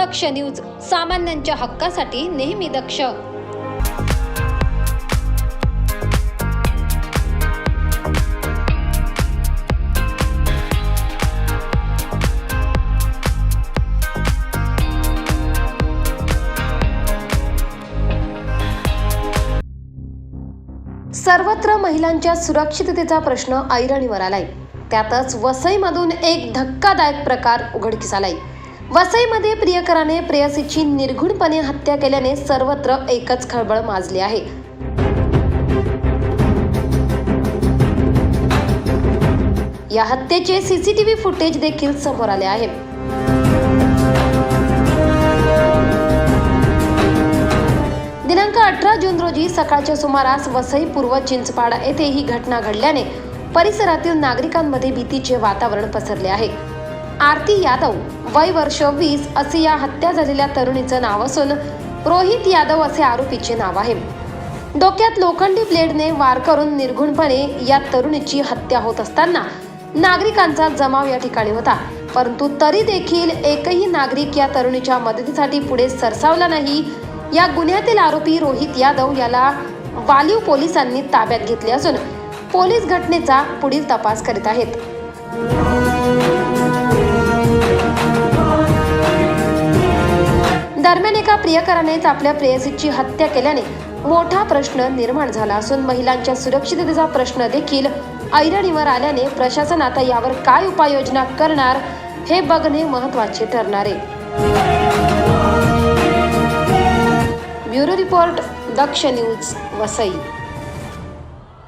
दक्ष news सामान्यांच्या हक्कासाठी नेहमी दक्ष. सर्वत्र महिलांच्या सुरक्षिततेचा प्रश्न ऐरणीवर आलाय. त्यातच वसईमधून एक धक्कादायक प्रकार उघडकीस आलाय. वसईमध्ये प्रियकराने प्रेयसीची निर्घुणपणे हत्या केल्याने सर्वत्र एकच खळबळ माजली आहे. या हत्येचे सीसीटीव्ही फुटेज देखील समोर आले आहे. दिनांक अठरा जून रोजी सकाळच्या सुमारास वसई पूर्व चिंचपाडा येथे ही घटना घडल्याने परिसरातील नागरिकांमध्ये भीतीचे वातावरण पसरले आहे. आरती यादव वय वर्ष वीस असे या हत्या झालेल्या तरुणीचं नाव असून रोहित यादव असे आरोपीचे नाव आहे. डोक्यात लोखंडी ब्लेडने वार करून निर्घुणपणे या तरुणीची हत्या होत असताना नागरिकांचा जमाव या ठिकाणी होता. परंतु तरी देखील एकही नागरिक या तरुणीच्या मदतीसाठी पुढे सरसावला नाही. या गुन्ह्यातील आरोपी रोहित यादव याला वालीव पोलिसांनी ताब्यात घेतले असून पोलीस घटनेचा पुढील तपास करीत आहेत. दरम्यान एका प्रियकरानेच आपल्या प्रेयसीची हत्या केल्याने मोठा प्रश्न निर्माण झाला असून महिलांच्या सुरक्षिततेचा प्रश्न देखील ऐरणीवर आल्याने प्रशासन आता यावर काय उपाययोजना करणार हे बघणे महत्त्वाचे ठरणार आहे. Bureau report Daksh news Vasai.